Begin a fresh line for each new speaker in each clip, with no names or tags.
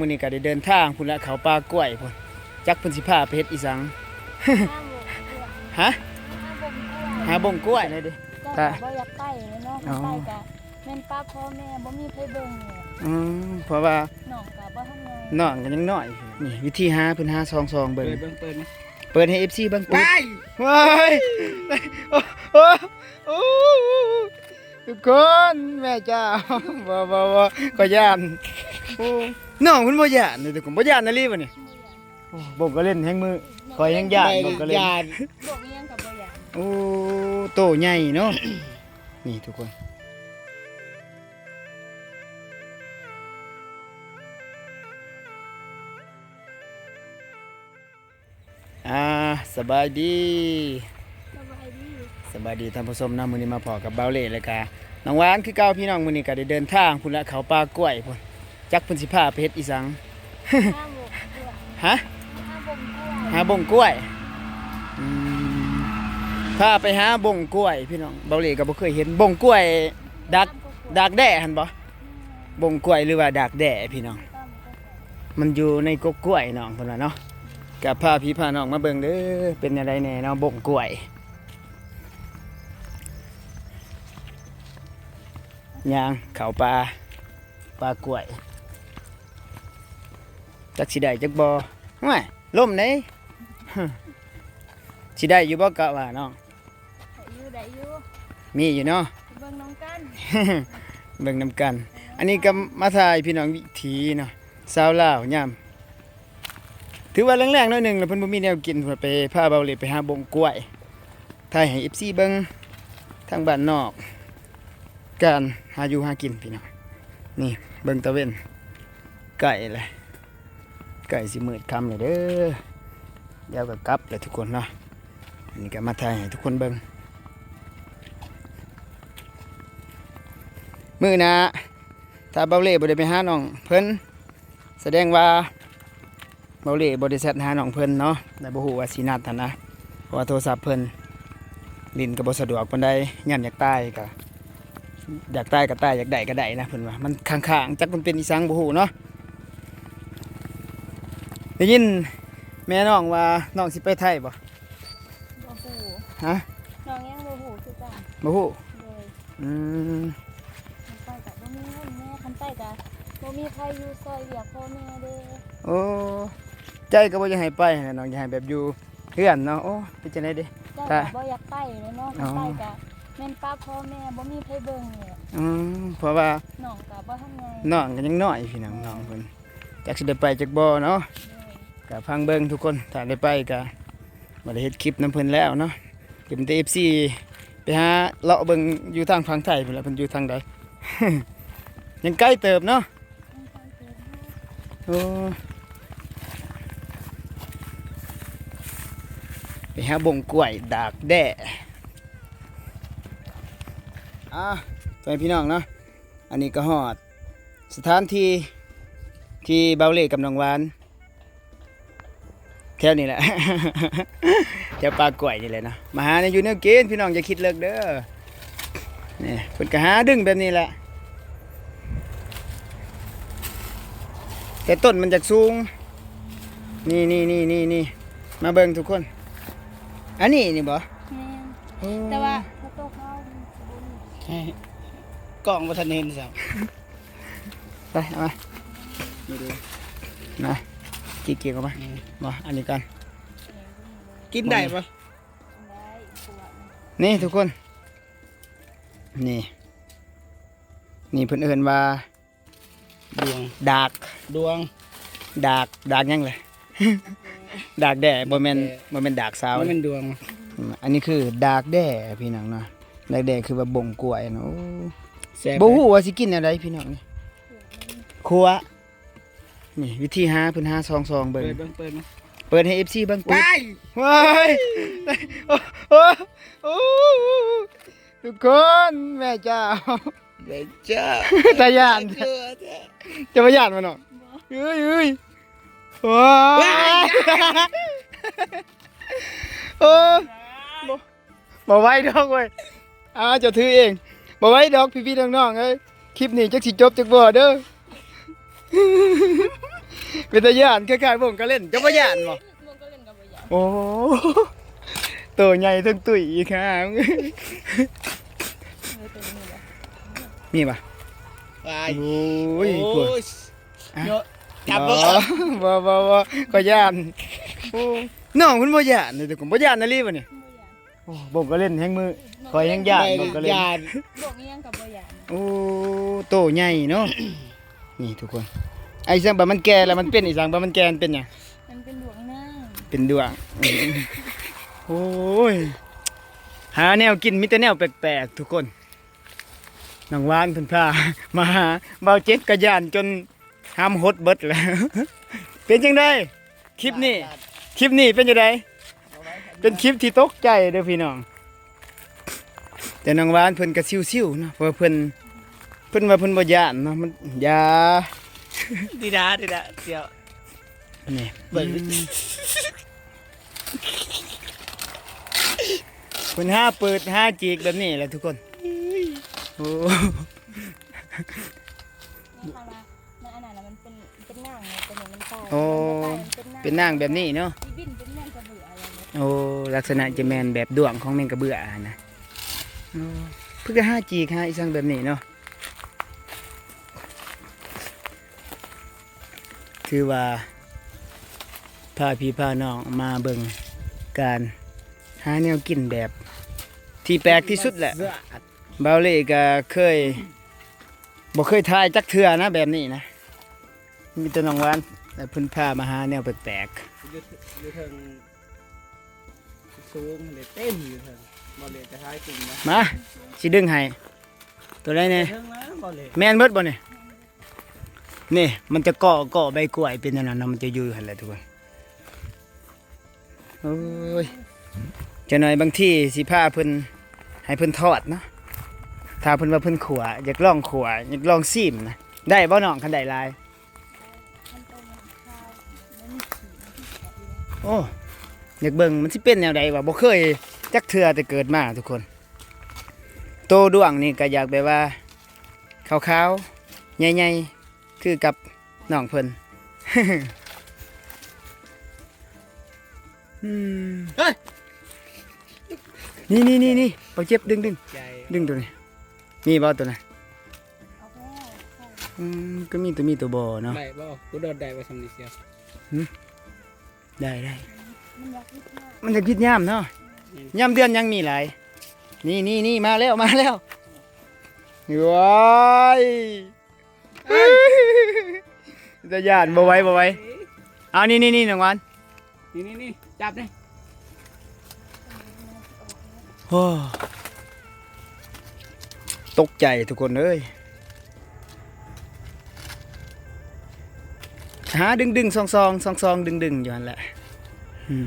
มื้อนี้ก็ได้เดินทางพุ่นละเขาป่ากล้วยพุ่นจักเพิ่นสิพาไปเฮ็ดอีสัง ฮะหาบ่งกล้วยเลยดิ
จ้าบ่อยากไปเลยเนาะ
อ๋อ
ไปกะแม่นป้าพ่อแม่บ่มีไผเบิ่งเลย
อืมเพราะว่า
น้องกะบ่ทำงาน
น้องก็ยังน้อยนี่วิธีหาเพิ่นหาซองซองๆ
เปิ
เบิ่ง
ดเบิ่งเปิดนะ
เปิดให้ FC เบิ่งปุ๊บ
ว้าย
ว้ายโอ้โอ้โอ้ทุกคนแม่เจ้าบ่บ่บ่ก็ย่านโอ้ น้องเพิ่นบ่ย่านนี่ทุกคนบ่ย่านนะลีบ่นี่โอ้บ่ก็เล่นแฮงมือคอยยังย่านบ่ก็เล่น
ยาน
บอกอีหยังกับบ่อยาก
โอ้โตใหญ่เนาะนี่ทุกคนอ่าสบายดี
สบายดี
สบายดีท่านผู้ชมนะมื้อนี้มาพอกับเบาเล่เลยกะน้องหวานคือเก่าพี่น้องมื้อนี้ก็ได้เดินทางพุ่นละเขาป่ากล้วยพุ่น จักเพิ่นสิพาไปเฮ็ดอีสัง
ห้าโมงกว่า
ฮะ
ห้าโมงกว่า
หาบ่งกล้วยอืมพาไปหาบ่งกล้วย พี่น้องเบาเล่ก็บ่เคยเห็นบ่งกล้วยดักดักแด้หั่นบ่บ่งกล้วยหรือว่าดักแด้พี่น้อง มันอยู่ในกกกล้วยน้องเพิ่นว่าเนาะกับพาพี่พาน้องมาเบิ่งเด้อเป็นอะไรแน่เนาะบ่งกล้วยยางเขาปลาปลากล้วย จักสิได้จักบ่ห่วยล่มไหนสิได้อยู่บ่กะว่าน้อง
ได้อยู่ได้อยู่
มีอยู่เนาะ
เบิ่งน้องกัน
เบิ่งนำกัน อันนี้ก็มาถ่ายพี่น้องวิถีเนาะสาวลาวยามถือว่าแรงๆหน่อยหนึงแล้วเพิ่นบ่มีแนวกินเพิ่นไปพาเบาเลยไปหาบงกล้วยถ่ายให้ FC เบิ่งทางบ้านนอก การหาอยู่หากินพี่น้องนี่เบิ่งตะเว้นไก่เลยไก่สิมืดคำเลยเด้อเดี๋ยวก็กลับเลยทุกคนเนาะอันนี้ก็มาถ่ายให้ทุกคนเบิ่งมือนะถ้าเบาเล่บ่ได้ไปหาน้องเพิ่นแสดงว่าเบาเล่บ่ได้แชทหาน้องเพิ่นเนาะแต่บ่ฮู้ว่าสินัดหั่นนะเพราะว่าโทรศัพท์เพิ่นลิ้นก็บ่สะดวกปานใดย่ํอยากตายก็อยากตายก็ตายอยากได้ก็ได้นะเพิ่นว่ามันข้างๆจักมันเป็นอีสังบ่ฮู้เนาะ ได้ยินแม่น้องว่าน้องสิไปไทยบ่
บ่ฮู้
ฮะ
น้องยังบ่ฮู้คือกัน
บ่ฮู้
เลย
อืม
ไปกะบ่มีเงินแม่คันไปกะบ่มีใครอยู่ซอยเรียกพ่อแม่เด้อ
โอ้ใจก็บ่อยากให้ไปนะน้องอยากให้แบบอยู่เพื่อนเนาะโอ้เป็นจังไดเด้
จ้า
ค่ะ
กะบ่อยากไปเลยเนาะ
อ๋อ
ไปกะแม่นป้าพ่อแม่บ่มีไผเบิ่งเลย
อืมเพราะว่า
น้องกะบ่ทำงาน
น้องก็ยังน้อยพี่น้องน้องเพิ่นจักสิได้ไปจักบ่เนาะ ก็ฟังเบิ่งทุกคนถ้าได้ไปก็บ่ได้เฮ็ดคลิปนํเพิ่นแล้วเนาะเก็บแต่ FC ไปหาเลาะเบิ่งอยู่ทางฝั่งไทยพุ่นแหละเพิ่นอยู่ทางใด ยังไกลเติบเนาะโอ้ไปหาบ่งกล้วยดากแด้อะไปพี่น้องเนาะอันนี้ก็ฮอด สถานที่ที่เบาเล่กับน้องหวาน แค่นี้แหละแถวปลากล้วยนี่แหละเนาะมาหาในอยู่แนวกินพี่น้องอย่าคิดเลิกเด้อนี่เพิ่นก็หาดึงแบบนี้แหละแต่ต้นมันจากสูง นี่นี่นี่นี่นี่มาเบิ่งทุกคน อันนี้นี่บ่
แม่นแต่ว่าถ้าโตเขาบ่มี
กล้องบ่ทันเห็นซั
ไปเอามานะ กี่เกี่ยวกันมามาอันนี้กัน
กินได้ปะ
ได้ปวด
นี่ทุกคน นี่ นี่เพิ่นเอิ้นว่า
ดวง
ดาก
ดวง
ดาก ดากหยังเลย ดากแด่บ่แม่นบ่แม่นดากสาว
มันเป็นดวง
อันนี้คือ ดากแด่พี่น้องเนาะ ดากแด่คือว่าบ่งกล้วยเนาะโอ้
แซ่บ
บ่ฮู้ว่าสิกินอะไรพี่น้องนี่ครัว นี่วิธีหาเพิ่นหาซองๆ
เปิ
เบิ่ง
ดเบิ่งเปิดนะ
เปิดให้ FC เบิ่งปุ๊บ
ว้าย
ว้ายโอ้โอ้โอ้ทุกคนแม่เจ้า
เด้จ้า
ตาย่าน
เจอแท้
จะมาย่านมันเนาะเอ้ยเอ้ยว้ายโอ้บ่บ่ไหว้ดอกเว้ยอ้าเจะถือเองบ่ไหว้ดอกพี่ๆน้องๆเอ้ยคลิปนี้จักสิจบจักบ่เด้อ เป็นตาย่านคล้ายๆวงก็เล่นจะบ่ย่านบ่
มงก็เล่นกับบ่อยาก
โอ้ตัวใหญ่ทั้งตุ้ยอีกครับ
เออตัวนี้บ่
มีป่ะ
ไป
โอ้ย
โอ้
ปวด
ยเยอะจับ
บ่
บ่
บ่บ่บ่ก็ย่านโอ้น้องเพิ่นบ่ย่านเลยแต่ผมบ่ย่านนะลีบ่เนี่ย
บ่อยาก
โอ้ผมก็เล่นแฮงมือคอยแฮงย่านผมก็เล่น
ยาน
บอกอีหยังกับบ่อยาก
โอ้โตใหญ่เนาะ นี่ทุกคน ไอ้สังบะมันแก่แล้วมันเป็นอีสังบะมันแก่มันเป็นหยัง
มันเป็นดวงหน้า
เป็นดวง โอ้ย หาแนวกินมีแต่แนวแปลกๆทุกคนน้องหวานเพิ่นพามาหาเบาเจ็ดกระยานจนห้ามหดเบิดแล้ว เป็นจังไดคลิปนี้ คลิปนี้เป็นจังไดเป็นคลิปที่ตกใจเด้อพี่น้อง แต่น้องหวานเพิ่นก็ซิวๆเนาะเพราะว่าเพิ่นเพิ่นว่าเพิ่นบ่ย่านเนาะมันอยา
ดีดาดีดาเดี๋ยว
นี่
เบิ่ง
เพิ่นห้าเปิดห้าจีกแบบนี้แหละทุกคนโอ้
นี่ค่ะว่าในอันนั้นน่ะมันเป็นเป็นนางเนี่ยตัวนี้มันตาย
โอ้
มัน
เป็นนางแบบนี้เนาะ
ที่บินเป็นแม่งกระเบื่ออะไรเนี่ย
โอ้ลักษณะจะแมนแบบดวงของแมงกระเบื้อนะโอ้เพิ่งห้าจีกห้าอีสังแบบนี้เนาะ คือว่าพาพี่พาน้องมาเบิ่งการหาแนวกินแบบ ที่แปลกที่สุดแหละเบาเล่ก็เคยบ่เคยทายจักเทื่อนะแบบนี้นะ มีแต่น้องหวานแต่เพิ่นพามาหาแนวแปลก
อยู่อยู่เทิงสูงเลยเต้นอยู่เทิงบ่เลยจะท้ายกลุ่มนะ
ๆมาสิดึงให้ตัวใดแน่
เทิงนะบ่เลย
แม่นเบิดบ่นี่ นี่มันจะเกาะเกาะใบกล้วยเป็นอันนั้นนะมันจะอยู่หันแหละทุกคนโอ้ยจะหน่อยบางที่สิพาเพิ่นให้เพิ่นทอดเนาะถ้าเพิ่นว่าเพิ่นขัวอยากลองขัวอยากลองซิมนะได้บ่น้องคันได้ลาย
โตมันคายมันมีขีดที่แฉะอยู่
โอ้อยากเบิ่งมันสิเป็นแนวใดวะบ่เคยจักเทื่อแต่เกิดมาทุกคน โตดวงนี่ก็อยากแบบว่าขาวๆใหญ่ๆ คือกับน้องเพิ่นอืม
เฮ้ย
นี่นี่นี่นี่เอาเจ็บดึงดึง
ใจ
ดึงตัวนี้นี่บ่ตัวน่ะ
เอาแค่ใช่
อืมก็มีตัวมีตัวบ่เนาะ
ได้บ่กูโดดได้ไปสำนิเสียว
ได้ได้
มันอยากคิดมาก
มันจะพิษย่ามเนาะย่ามเดือนยังมีหลาย นี่นี่นี่มาแล้วมาแล้วว้าย จะย่านบ่ไหว้บ่ไหว้เอานี่นี่นี่น้องวัน
นี่นี่นี่จับนี่
โอ้ตกใจทุกคนเอ้ยหาดึงดึงซองซองซองซองดึงดึงอยู่นั่นแหละอืม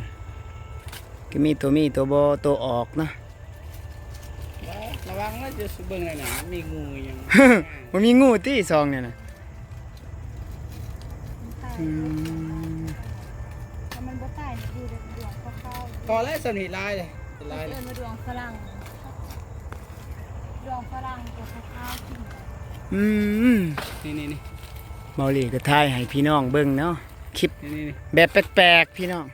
ก็มีตัวมีตัวบอตัวออกเนาะ
ระวังนะจะสุเบิ่งหน่อยนะมันมีงูยัง
มันมีงูที่ซองเนี่ยนะ
มันตาย
อืม
ถ้ามันบ่ตายนี่คือดวงข้าวๆ
พอแล้วสำนิลายเลยลายเล
เอิ
ย
นมาดวงฝรั่งดวงฝรั่งตัวข้าวๆกิน
อืม
นี่นี่นี่
เมาหลีก็ทายให้พี่น้องเบิ่งเนาะคลิป
นี่นี่
แบบแปลกๆพี่น้อง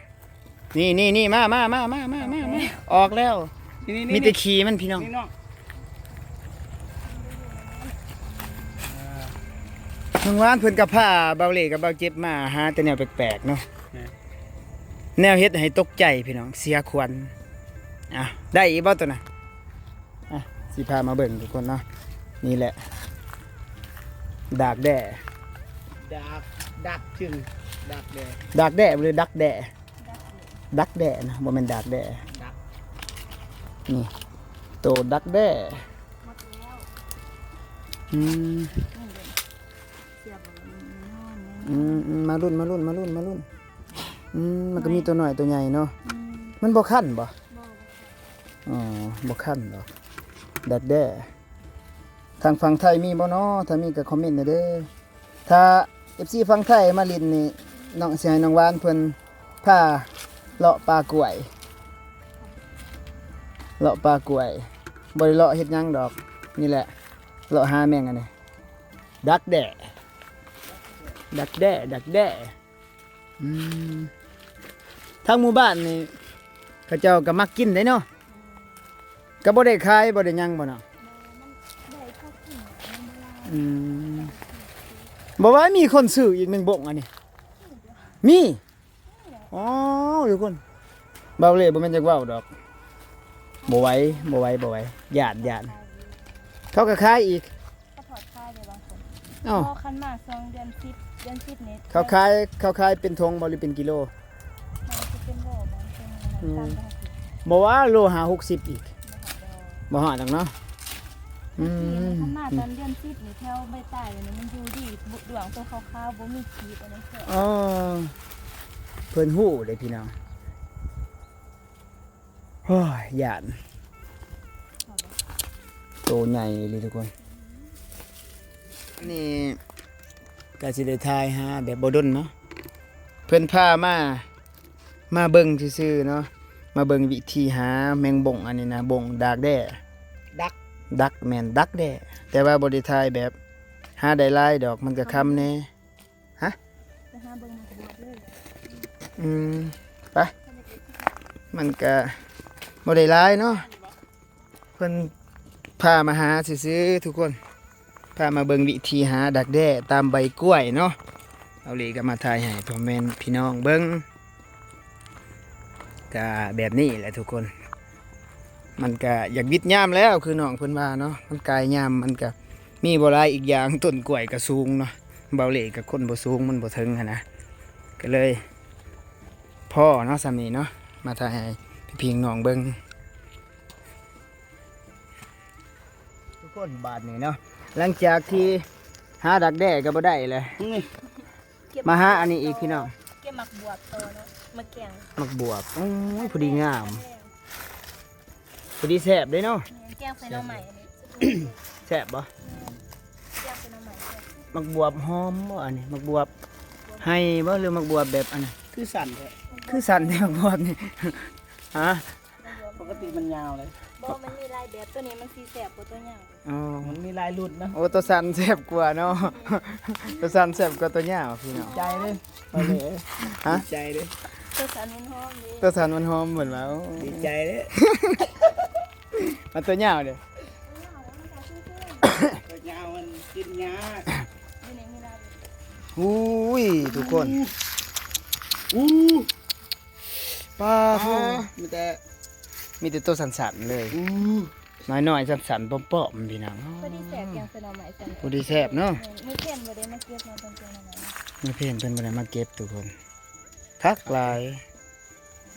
นี่นี่นี่มามามามามามามาออกแล้ว
นี่นี่
มีแต่ขี่มันพี่น้อง
นี่น้อง
น้องว่านเพิ่นกับผ้าเบาเหล่กับเบาเจ็บมาหาแต่แนวแปลกๆเนาะแนวเฮ็ดให้ตกใจพี่น้องเสียขวัญอะได้อีกบ่ตัวน่ะอะสิพามาเบิ่งทุกคนเนาะนี่แหละ ดากแด่
ดักดักจึงดักเลย
ดากแด่หรือดักแด่ดักแด่นะบ่แม่นดากแด่
ดัก
นี่โตดักแด่
หมดแล้ว
อืม
อนเนี่ย
อืมอืมมารุ่นมารุ่นมารุ่นมารุ่นอืมมันก็มีตัวหน่อยตัวใหญ่เนาะ
อืม
มันบ่คันบ่
บ่
อ๋อบ่คันดอกดักแด้ทางฝั่งไทยมีบ่เนาะถ้ามีก็คอมเมนต์หน่อยเด้อถ้า FC ฝั่งไทยมาลินนี่น้องสิให้น้องหวานเพิ่นพาเลาะปลากล้วยเลาะปลากล้วยบ่ได้เลาะเฮ็ดหยังดอก นี่แหละเลาะหาแมงอันนี้ดักแด้ ดักแด้ดักแด้อืมทางหมู่บ้านนี่เขาเจ้าก็มักกินได้เนาะก็บ่ได้ขายบ่ได้หยังบ่เนาะ
มันได้เข้ากินมันบ่ลาย
อืมบ่ว่ามีคนซื้ออีกแมงบ่งอันนี้มีอ๋อทุกคนเบาเลยบ่แม่นจักเว้าดอกบ่ไหวบ่ไหวบ่ไหวญาติญาติเขาก็ขายอีก
ก็ถอดค่ายเลยบางคน
อ้าว
พอคันมาสองเดือนสิบ เดือนสิบเน็ต
เขาขายเขาขายเป็นธงบ่หรือเป็นกิโล
มันจะเป็นโลบางเป็นอะไรตามปกติ
บ่ว่าโลหา60อีก
บ่หอดดอก
บ่ฮอดดอกเนาะอืม
คันมาตอนเดือนสิบนี่แถวใบใต้นี่มันอยู่ดีบุดวงตัวขาวๆบ่มีขีดอันนั้นแค่
อ๋อเพิ่นฮู้เด้พี่น้องโอ้ยญาติโตใหญ่เลยทุกคนนี่ ก็สิได้ทายหาแบบบ่ดนเนาะเพิ่นพามามาเบิ่งซื่อๆเนาะมาเบิ่งวิธีหาแมงบ่งอันนี้นะบ่งดากแด้
ดัก
ดักแม่นดักแด้แต่ว่าบ่ได้ทายแบบหาได้หลายดอกมันก็คำแน่
ไปหาเบิ่งมันก็บ่เลย
อืมไปมันก็บ่ได้หลายเนาะเพิ่นพามาหาซื่อๆทุกคน พามาเบิงวิธีหาดักแด้ตามใบกล้วยเนาะเอาเลยก็มาทายให้พ่อแม่พี่น้องเบิงก็แบบนี้แหละทุกคน มันก็อยากวิดยามแล้วคือน้องเพิ่นว่าเนาะมันกายยามมันก็มีบ่ลายอีกอย่างต้นกล้วยก็สูงเนาะเบาเหล่กับคนบ่สูงมันบ่ถึงนนะก็เลย พ่อเนาะสามีเนาะมาถ่ายให้พี่พิงน้องเบิงทุกคนบาทนี่เนาะ หลังจากที่หาดักแด้ก็บ่ได้เลย
นี่
เก็บ
มาหาอันนี้อีกพี่น้อง
เก็บหมักบวบตัวเนาะมาแกง
มักบวบโอ้ยพอดีงามพอดีแซ่บเด้เนาะ
แกงใส่หน่อใหม่อันนี้
แซ่บบ่
แกงใส่หน่อใหม่แซ่บ
มักบวบหอมบ่อันนี้มักบวบให้บ่หรือมักบวบแบบอันนี้
คือสั่นเลย
คือสันแต่มักบวบนี่ฮะ
ปกติมันยาวเลย
บ่มันมีลายแบบตัวนี้มันสีแสบกว่าตัวอย่าง
อ๋อ
มันมีลายหลุดนะ
โอ้ตัวสันแซ่บกว่าเนาะ ตัวสันแซ่บกว่าตัวยาวพี่น้อง
ใจเลยโอเค
ฮะ
ดีใจเลย
ตัวสันมันหอมดี
ตัวสันมันหอมเหมือนแล้ว
ดีใจเลย
มันตัวยาวเด้อ
ตัวยาวมันกินยา
อยู่ในมีลายแบบ
อุ้ยทุกคน
อู้
ป้า
อ๋อ
ทู
มีแต่
มีแต่ตัวสันๆเลย
อู้
น้อยๆสันๆป้อมๆพี่น้อง
พอดีแสบแกงใส่หน่อใหม่ใส่
พอดีแซ่บเนาะ
ไม่เพี้ยนบ่ได้มาเก็บมาตรงๆนั่นน่ะ
ไม่เพี้ยนเพิ่นบ่ได้มาเก็บทุกคนคักหลาย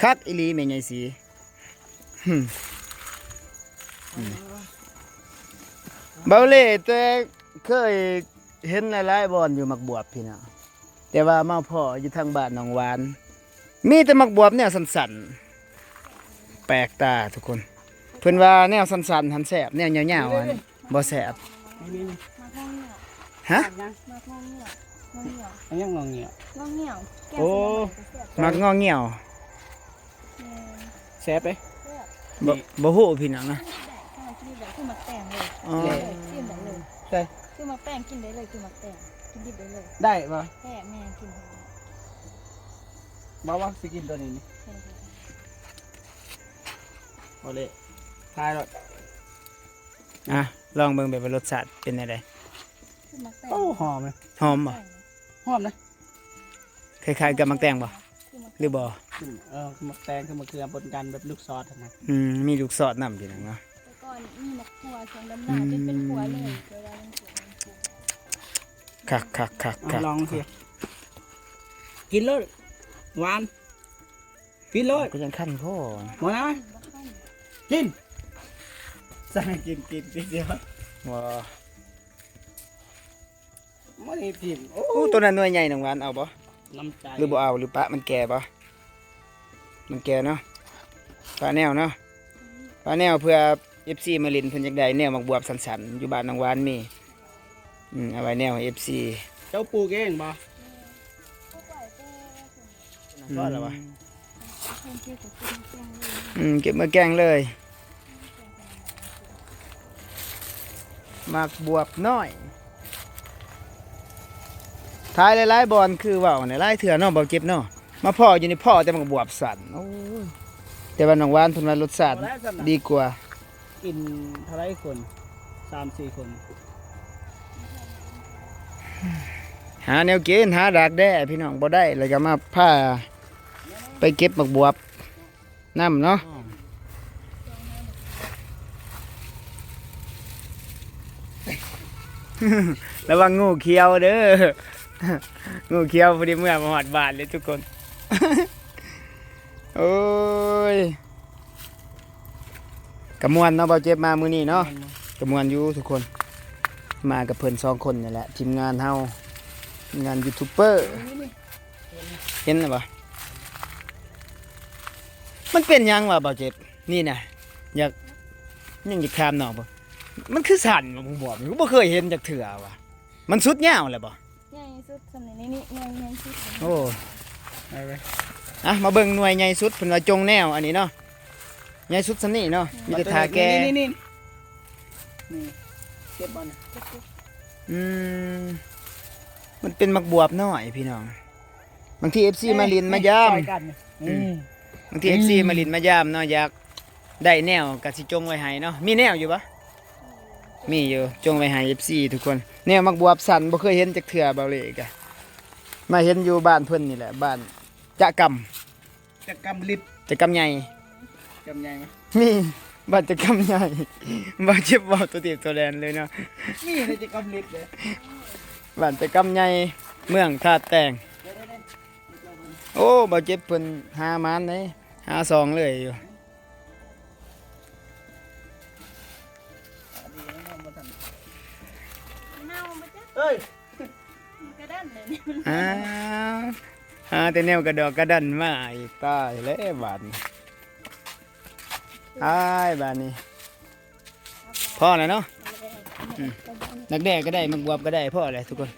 คักอีหลีแม่ใหญ่สีหึ่มอืมเบาเล่แต่เคยเห็นหลายๆบอนอยู่มักบวบพี่น้องแต่ว่ามาพ่ออยู่ทางบ้านหนองหวาน มีแต่มักบวบแนวสั้นๆ แปลกตาทุกคน เพิ่นว่าแนวสั้นๆหันแสบแนวยาวๆหันบ่แสบ
นี่นี่
มาห้องเหนียว
ฮะ
ยัง
มาห้องเหนียวห้องเหนียว
อันยังงองเงี้ย
ห้องเหนียวแกง
โอ้
ใส่หน่อใหม่ก็แสบ
มักงอเงี่ยว
แม่น
แซ่บไป
แซ่บ
บ่บ่ฮู้พี่น้องนะ
ได้ถ้ามันกินแบบคือหมักแตงเลย
อ๋อ
เลยกินได้เลย
ใช่
คือหมักแป้งกินได้เลยคือหมักแตงกินดิบได้เลย
ได้ปะ
แค่แม่กินได้
บอกว่าสิกินตัวนี้นี่
แค่นั้น
โอเล่ทายหรอก
อะลองเบิ่งแบบว่ารสชาติเป็นได
คือหมักแตง
โอ้หอมเลย
หอมบ่
หอมนะ
คล้ายๆกับมักแตงบ่
คือหมัก
หรือบ่
ขึ้นเออคือมะแตงคือมะเขือปนกันแบบลูกซอสอะนะ
อืมมีลูกซอสนำพี่น้องเนาะ
แต่ก่อนมีหมักถั่วเสียงดำหนาจนเป็นหัวเลยเวลามันเกิดมันปลูก
คักคักคัก
เอา
คัก
ลองสิกินเลยหวานกินเลย
ก็ยังคั่นพ่อ
หมดแล้วไหม
บ่ค่อย
กินสั่งกินกินกินเดียว
บ่
ไม่ได้กินโอ้
โอ้ตัวนั้นหน่วยใหญ่น้องหวานเอาบ่
น้ำใจ
หรือบ่เอาหรือปะมันแก่บ่มันแก่เนาะปลาแนวเนาะปลาแนวเพื่อ FC มาลินเพิ่นอยากได้แนวมักบวบสันๆอยู่บ้านน้องหวานมีอืมเอาไว้แนวให้ FC
เจ้าปลูกเองบ่
ก็ปล่อยแต่
ก็แล้ววะ
อืมเก็บมาแกงเลยมักบวบน้อยท้ายหลายๆบอลคือเว่าในหลายเถื่อเนาะบ่เก็บเนาะมาพ่ออยู่ในพ่อแต่มันก็บวบสั่นโอ้ยแต่ว่าน้องหวานเพิ่นว่ารสชาติ
บ่ได้สำนัก
ดีกว่า
กินเท่าไรคนสามสี่คน
หาแนวกินหาดากแด้พี่น้องบ่ได้เลยก็มาพา ไปเก็บบักบวบน้ำเนาะระวังงูเขียวเด้องูเขียวพอดีเมื่อมาหอดบานเลยทุกคน โอ้ยกระมวลเนาะเบาเจ็บมามือนี้เนาะกระมวลอยู่ทุกคน มากับเพิ่นสองคนนี่แหละ ทีมงานเฮางานยูทูบเบอร์ เห็นหรือเปล่า มันเป็นหยังวะเบาเจ็บนี่นะอยากยังอยากถามน้องบ่มันคือสั่นบ่ผมบอกผมบ่เคยเห็นจากเถื่อว่ะมันสุดยาวเลยบ่
ใหญ่สุดสำเนียงนี้นี่ใหญ่ใหญ่สุด
โอ้
ไปไป
อะมาเบิ่งหน่วยใหญ่สุดเพิ่นว่าจงแนวอันนี้เนาะใหญ่สุดสำนี่เนาะมีแต่ทาแก
นี่นี่นี่เก็บบอล
อืมมันเป็นมักบวบน้อยพี่น้องบางที FC มาลินมายาม
ต่อยกันเนี่ย
อืม
อืม
บางที FC มาลินมายามเนาะอยากได้แนวก็สิจงไว้ให้เนาะมีแนวอยู่ปะมีอยู่จงไว้ให้ FC ทุกคนแนวมักบวบสั่นบ่เคยเห็นจักเทื่อเบาเลยกะมาเห็นอยู่บ้านเพิ่นนี่แหละบ้านจะกำ
จะกำลิบ
จะกำใหญ่
กำใหญ่ไหม
มีบัตรกรรมใหญ่บาดเจ็บเบาตัวเตีบตัวแดนเลยเนาะ
นี่เลยจะกำลิบเลย
บัตรกรรมใหญ่เมืองท่าแต่งโอ้บาดเจ็บเพิ่นหามันเลย หาซองเลยอยู่
เน่ามาจ้ะ
เฮ้ย
กระด้านเลยนี่มัน
อ้าวหาแต่แนวกระดอกกระดันมาอีกตายแล้วบาดนี้อ้ายบาดนี้พ่อแล้วเนาะนักแดกก็ได้มักบวบก็ได้พ่อเลยทุกคน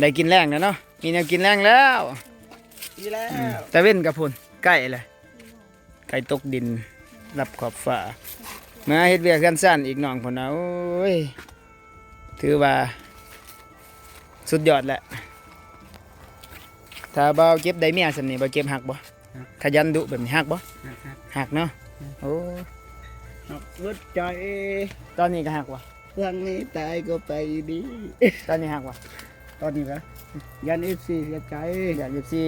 ได้กินแรงแล้วเนาะมีแนวกินแรงแล้ว
ดีแล้ว
ตะเว้นกับพุ่นไก่เลย ไก่ตกดินรับขอบฟ้ามาเฮ็ดเวียกกันสั้นอีกหน่องพุ่นนะโอ้ยถือว่า สุดยอดแหละถ้าบ่าวเก็บได้เมียสำนี่บ่าวเก็บหักบ่ขยันดุแบบนี้หักบ่หักเนาะโอ้
หัวใจ
ตอนนี้ก็หักว่ะ
ครั้งนี้ตายก็ไปดี
ตอนนี้หักว่ะ
ตอนนี้นะยันเอฟซีเสียใจ
อยากยิบซี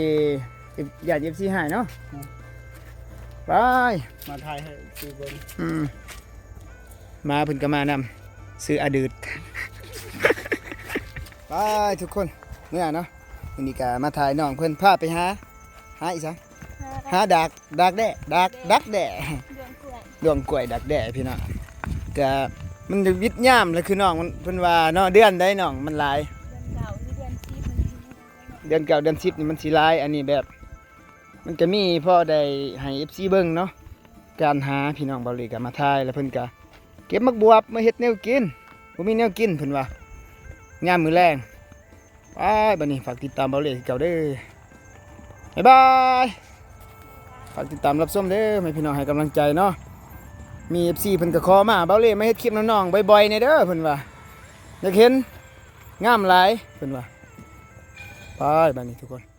อยากยิบซีหายเนาะ
อืม
ไป
มาทายให้ซีเบน
อืมมาเพิ่นก็มานำซื้ออดืดไปทุกคนเมื่อเนาะวันนี้ก็มาถ่ายน้องเพิ่นพาไปหาหาอีสังหาดักดักแด้ดักดักแด้
ดวงกล้วย
ดวงกล้วยดักแด้พี่น้องก็มันวิทย์ย่ามเลยคือน้องมันเพิ่นว่าเนาะเดือนได้น้องมันหลาย
เดือนเก่าหรือเดือนซีมัน
เดือนเก่าเดือน10นี่มันสิหลาย อันนี้แบบ มันก็มีพ่อได้ให้ FC เบิ่งเนาะการหาพี่น้องเบาหลีก็มาถ่ายแล้วเพิ่นก็เก็บมักบวบมาเฮ็ดแนวกินบ่มีแนวกินเพิ่นว่างามมือแรงไปบัดนี้ฝากติดตามเบาหลีเก่าเด้อบ๊ายบายฝากติดตามรับชมเด้อให้พี่น้องให้กำลังใจเนาะมี FC เพิ่นก็ขอมาเบาหลีมาเฮ็ดคลิปน้องๆบ่อยๆในเด้อเพิ่นว่าอยากเห็นงามหลายเพิ่นว่าไปบัดนี้ทุกคน